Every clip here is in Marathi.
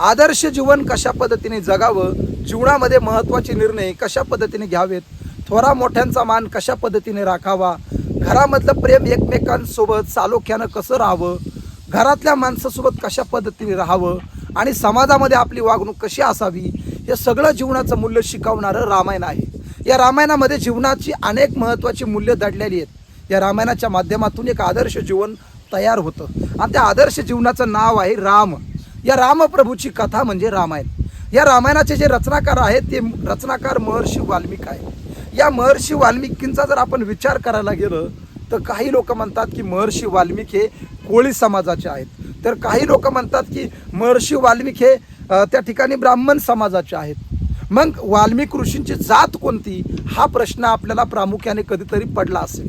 आदर्श जीवन कशा पद्धतीने जगावं जीवनामध्ये महत्त्वाचे निर्णय कशा पद्धतीने घ्यावेत थोरा मोठ्यांचा मान कशा पद्धतीने राखावा घरामधलं प्रेम एकमेकांसोबत सालोख्यानं कसं राहावं घरातल्या माणसासोबत कशा पद्धतीने राहावं आणि समाजामध्ये आपली वागणूक कशी असावी हे सगळं जीवनाचं मूल्य शिकवणारं रामायण आहे. या रामायणामध्ये जीवनाची अनेक महत्त्वाची मूल्य दडलेली आहेत. या रामायणाच्या माध्यमातून एक आदर्श जीवन तयार होतं. आणि त्या आदर्श जीवनाचं नाव आहे राम. या रामप्रभूची कथा म्हणजे रामायण. या रामायणाचे जे रचनाकार आहेत ते रचनाकार महर्षी वाल्मिक आहे या महर्षी वाल्मिकींचा जर आपण विचार करायला गेलं तर काही लोक म्हणतात की महर्षी वाल्मिक हे कोळी समाजाचे आहेत. तर काही लोक म्हणतात की महर्षी वाल्मिक हे त्या ठिकाणी ब्राह्मण समाजाचे आहेत. मग वाल्मिक ऋषींची जात कोणती? हा प्रश्न आपल्याला प्रामुख्याने कधीतरी पडला असेल.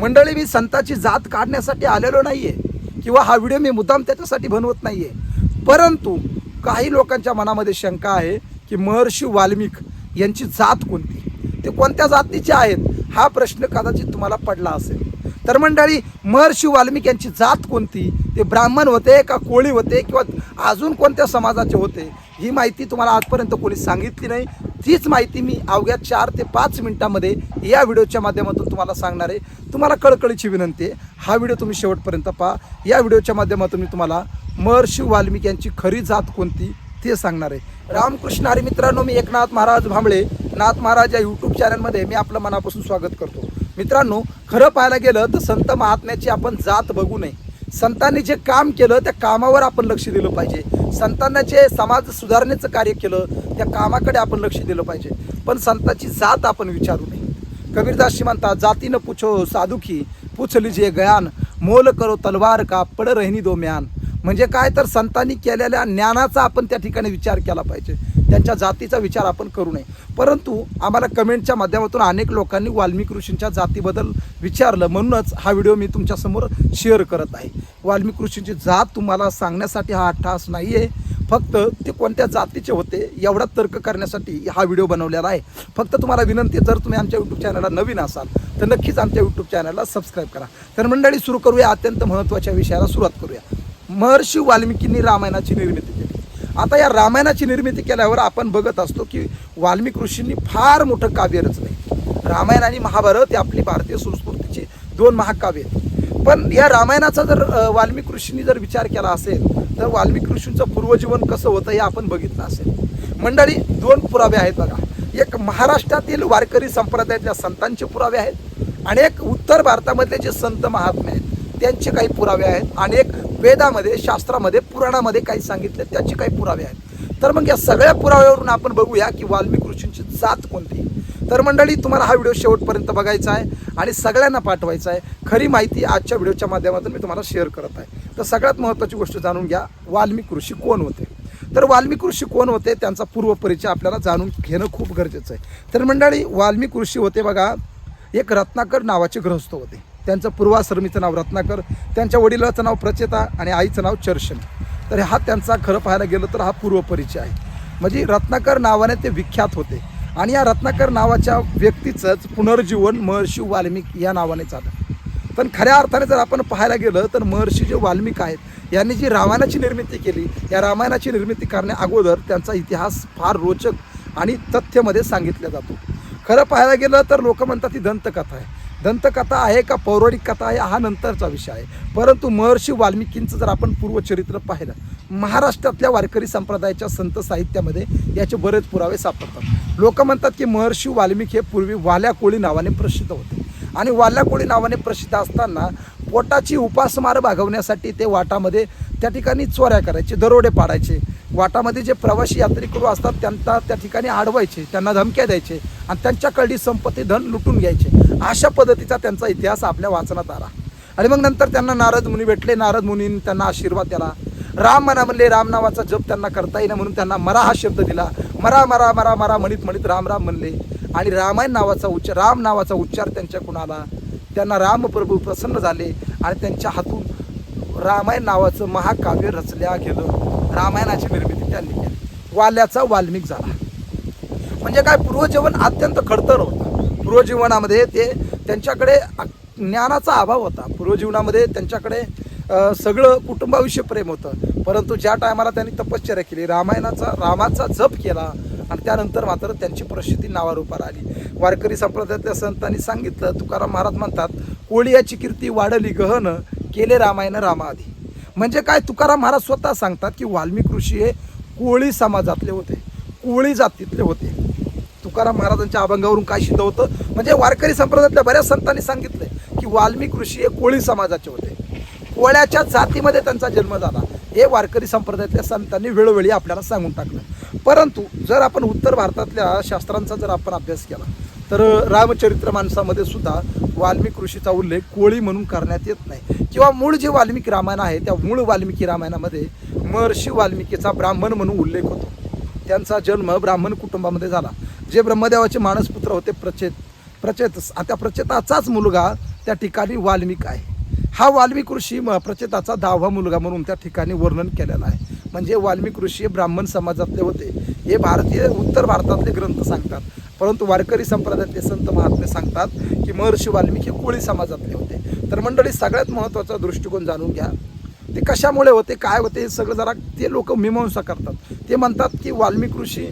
मंडळी मी संताची जात काढण्यासाठी आलेलो नाही आहे किंवा हा व्हिडिओ मी मुद्दाम त्याच्यासाठी बनवत नाही आहे परंतु काही लोकांच्या मनामध्ये शंका आहे की महर्षी वाल्मिक यांची जात कोणती? ते कोणत्या जातीचे आहेत? हा प्रश्न कदाचित तुम्हाला पडला असेल. तर मंडळी महर्षी वाल्मिक यांची जात कोणती? ते ब्राह्मण होते का कोळी होते? किंवा अजून कोणत्या समाजाचे होते? ही माहिती तुम्हाला आजपर्यंत कोणी सांगितली नाही. तीच माहिती मी अवघ्या चार ते पाच मिनिटामध्ये या व्हिडिओच्या माध्यमातून तुम्हाला सांगणार आहे. तुम्हाला कळकळीची विनंती आहे. हा व्हिडिओ तुम्ही शेवटपर्यंत पहा. या व्हिडिओच्या माध्यमातून मी तुम्हाला महर्षी वाल्मिक यांची खरी जात कोणती ते सांगणार आहे. रामकृष्ण हरी मित्रांनो मी एकनाथ महाराज भांबळे. नाथ महाराज या यूट्यूब चॅनलमध्ये मी आपलं मनापासून स्वागत करतो. मित्रांनो खरं पाहायला गेलं तर संत महात्म्याची आपण जात बघू नये. संतांनी जे काम केलं त्या कामावर आपण लक्ष दिलं पाहिजे. संतांना जे समाज सुधारण्याचं कार्य केलं त्या कामाकडे आपण लक्ष दिलं पाहिजे. पण संतांची जात आपण विचारू नये. कबीरदासजी म्हणतात जातीनं पुछो साधुखी पुछली जे गयान मोल करो तलवार का पड रहनी दो म्यान म्हणजे काय तर संतांनी केलेल्या ज्ञानाचा आपण त्या ठिकाणी विचार केला पाहिजे. त्यांच्या जातीचा विचार आपण करू नये. परंतु आम्हाला कमेंटच्या माध्यमातून अनेक लोकांनी वाल्मिक ऋषींच्या जातीबद्दल विचारलं. म्हणूनच हा व्हिडिओ मी तुमच्यासमोर शेअर करत आहे. वाल्मिक ऋषींची जात तुम्हाला सांगण्यासाठी हा अठ्ठास नाही आहे फक्त ते कोणत्या जातीचे होते एवढा तर्क करण्यासाठी हा व्हिडिओ बनवलेला आहे. फक्त तुम्हाला विनंती जर तुम्ही आमच्या यूट्यूब चॅनलला नवीन असाल तर नक्कीच आमच्या यूट्यूब चॅनलला सबस्क्राईब करा. तर मंडळी सुरू करूया अत्यंत महत्त्वाच्या विषयाला सुरुवात करूया. महर्षी वाल्मिकींनी रामायणाची निर्मिती केली. आता या रामायणाची निर्मिती केल्यावर आपण बघत असतो की वाल्मिक ऋषींनी फार मोठं काव्य रचलं रामायण आणि महाभारत हे आपली भारतीय संस्कृतीचे दोन महाकाव्य आहेत. पण या रामायणाचा जर वाल्मिक ऋषींनी जर विचार केला असेल तर वाल्मिक ऋषींचं पूर्वजीवन कसं होतं हे आपण बघितलं असेल. मंडळी दोन पुरावे आहेत बघा. एक महाराष्ट्रातील वारकरी संप्रदायातल्या संतांचे पुरावे आहेत आणि एक उत्तर भारतामधले जे संत महात्मे आहेत त्यांचे काही पुरावे आहेत आणि एक वेदामध्ये शास्त्रामध्ये पुराणामध्ये काही सांगितले त्याचे काही पुरावे आहेत. तर मग या सगळ्या पुराव्यावरून आपण बघूया की वाल्मिक ऋषींची जात कोणती. तर मंडळी तुम्हाला हा व्हिडिओ शेवटपर्यंत बघायचा आहे आणि सगळ्यांना पाठवायचा आहे. खरी माहिती आजच्या व्हिडिओच्या माध्यमातून मी तुम्हाला शेअर करत आहे. तर सगळ्यात महत्त्वाची गोष्ट जाणून घ्या वाल्मिक ऋषी कोण होते? तर वाल्मिक ऋषी कोण होते? त्यांचा पूर्वपरिचय आपल्याला जाणून घेणं खूप गरजेचं आहे. तर मंडळी वाल्मिक ऋषी होते बघा एक रत्नाकर नावाचे गृहस्थ होते. त्यांचं पूर्वाश्रमीचं नाव रत्नाकर त्यांच्या वडिलाचं नाव प्रचेता आणि आईचं नाव चर्शन. तर हा त्यांचा खरं पाहायला गेलं तर हा पूर्वपरिचय आहे. म्हणजे रत्नाकर नावाने ते विख्यात होते. आणि या रत्नाकर नावाच्या व्यक्तीचंच पुनर्जीवन महर्षी वाल्मिक या नावाने झालं. पण खऱ्या अर्थाने जर आपण पाहायला गेलं तर महर्षी जे वाल्मिक आहेत यांनी जी रामायणाची निर्मिती केली या रामायणाची निर्मिती करण्या अगोदर त्यांचा इतिहास फार रोचक आणि तथ्यमध्ये सांगितला जातो. खरं पाहायला गेलं तर लोक म्हणतात ही दंतकथा आहे. दंतकथा आहे का पौराणिक कथा आहे हा नंतरचा विषय आहे. परंतु महर्षी वाल्मिकींचं जर आपण पूर्वचरित्र पाहिलं महाराष्ट्रातल्या वारकरी संप्रदायाच्या संत साहित्यामध्ये याचे बरेच पुरावे सापडतात. लोक म्हणतात की महर्षी वाल्मिक हे पूर्वी वाल्या कोळी नावाने प्रसिद्ध होते. आणि वाल्याकोळी नावाने प्रसिद्ध असताना पोटाची उपासमार भागवण्यासाठी ते वाटामध्ये त्या ठिकाणी चोऱ्या करायचे दरोडे पाडायचे. वाटामध्ये जे प्रवासी यात्रेकरू असतात त्यांना त्या ठिकाणी अडवायचे त्यांना धमक्या द्यायचे आणि त्यांच्याकडली संपत्ती धन लुटून घ्यायचे. अशा पद्धतीचा त्यांचा इतिहास आपल्या वाचनात आला. आणि मग नंतर त्यांना नारद मुनी भेटले. नारद मुनीने त्यांना आशीर्वाद दिला. राम म्हणा म्हणले राम नावाचा जप त्यांना करता येईना म्हणून त्यांना मरा हा शब्द दिला. मरा मरा मरा मरा म्हणित म्हणित राम राम म्हणले. आणि रामायण नावाचा उच्चार राम नावाचा उच्चार त्यांच्या कुणाला? त्यांना रामप्रभू प्रसन्न झाले आणि त्यांच्या हातून रामायण नावाचं महाकाव्य रचल्या गेलं. रामायणाची निर्मिती त्यांनी केली. वाल्याचा वाल्मिक झाला. म्हणजे काय? पूर्वजीवन अत्यंत खडतर होतं. पूर्वजीवनामध्ये ते त्यांच्याकडे ज्ञानाचा अभाव होता. पूर्वजीवनामध्ये त्यांच्याकडे सगळं कुटुंबाविषयी प्रेम होतं. परंतु ज्या टायमाला त्यांनी तपश्चर्या केली रामायणाचा रामाचा जप केला आणि त्यानंतर मात्र त्यांची परिस्थिती नावारूपार आली. वारकरी संप्रदायातल्या संतांनी सांगितलं तुकाराम महाराज म्हणतात कोळी याची कीर्ती वाढली गहन केले रामायण रामाआधी. म्हणजे काय तुकाराम महाराज स्वतः सांगतात की वाल्मिक ऋषी हे कोळी समाजातले होते. कोळी जातीतले होते. तुकाराम महाराजांच्या अभंगावरून काय सिद्ध होतं? म्हणजे वारकरी संप्रदायातल्या बऱ्याच संतांनी सांगितलंय की वाल्मिक ऋषी हे कोळी समाजाचे होते. कोळ्याच्या जातीमध्ये त्यांचा जन्म झाला. हे वारकरी संप्रदायातल्या संतांनी वेळोवेळी आपल्याला सांगून टाकलं. परंतु जर आपण उत्तर भारतातल्या शास्त्रांचा जर आपण अभ्यास केला तर रामचरित्र माणसामध्ये सुद्धा वाल्मिक ऋषीचा उल्लेख कोळी म्हणून करण्यात येत नाही. किंवा मूळ जे वाल्मिकी रामायण आहे त्या मूळ वाल्मिकी रामायणामध्ये महर्षी वाल्मिकीचा ब्राह्मण म्हणून उल्लेख होतो. त्यांचा जन्म ब्राह्मण कुटुंबामध्ये झाला. जे ब्रह्मदेवाचे मानसपुत्र होते प्रचेत प्रचेत त्या प्रचेताचाच मुलगा त्या ठिकाणी वाल्मिक आहे. हा वाल्मिक ऋषी म- प्रचेताचा दहावा मुलगा म्हणून त्या ठिकाणी वर्णन केलेला आहे. म्हणजे वाल्मिक ऋषी हे ब्राह्मण समाजातले होते. हे भारतीय उत्तर भारतातले ग्रंथ सांगतात. परंतु वारकरी संप्रदायातले संत महात्मे सांगतात की महर्षी वाल्मिकी हे कोळी समाजातले होते. तर मंडळी सगळ्यात महत्त्वाचा दृष्टिकोन जाणून घ्या. ते कशामुळे होते काय होते हे सगळं जरा ते लोक मीमांसा करतात. ते म्हणतात की वाल्मिक ऋषी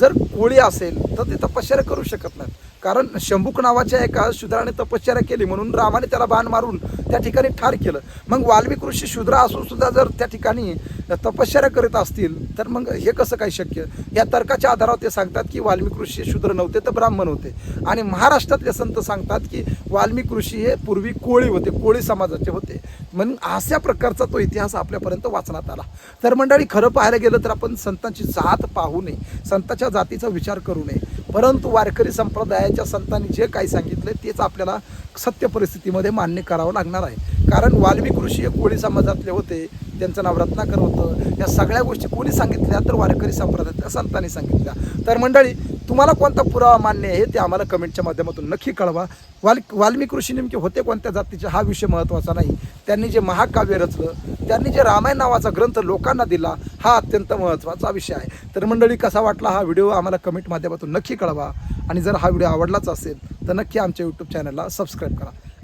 जर कोळी असेल तर ते तपश्चर्या करू शकत नाहीत. कारण शंभूक नावाच्या एका शूद्राने तपश्चर्या केली म्हणून रामाने त्याला बाण मारून त्या ठिकाणी ठार केलं. मग वाल्मिक ऋषी शूद्र असून सुद्धा जर त्या ठिकाणी तपश्चर्या करीत असतील तर मग हे कसं काय शक्य? या तर्काच्या आधारावर ते सांगतात की वाल्मिक ऋषी शूद्र नव्हते तर ब्राह्मण होते. आणि महाराष्ट्रातले संत सांगतात की वाल्मिक ऋषी हे पूर्वी कोळी होते कोळी समाजाचे होते. म्हणून अशा प्रकारचा तो इतिहास आपल्यापर्यंत वाचण्यात आला. तर मंडळी खरं पाहायला गेलं तर आपण संतांची जात पाहू नये संतांच्या जातीचा विचार करू नये. परंतु वारकरी संप्रदायाच्या संतांनी जे काही सांगितले तेच आपल्याला सत्य परिस्थितीमध्ये मान्य करावं लागणार आहे. कारण वाल्मिक ऋषी हे कोळी समाजातले होते. त्यांचं नाव रत्नाकर होतं. या सगळ्या गोष्टी कोणी सांगितल्या तर वारकरी संप्रदायातल्या संतांनी सांगितल्या. तर मंडळी तुम्हाला कोणता पुरावा मान्य आहे ते आम्हाला कमेंटच्या माध्यमातून नक्की कळवा. वाल वाल्मिक ऋषी नेमके होते कोणत्या जातीचे हा विषय महत्त्वाचा नाही. त्यांनी जे महाकाव्य रचलं त्यांनी जे रामायण नावाचा ग्रंथ लोकांना दिला हा अत्यंत महत्त्वाचा विषय आहे. तर मंडळी कसा वाटला हा व्हिडिओ आम्हाला कमेंट माध्यमातून नक्की कळवा. आणि जर हा व्हिडिओ आवडलाच असेल तर नक्की आमच्या यूट्यूब चॅनलला सबस्क्राईब करा.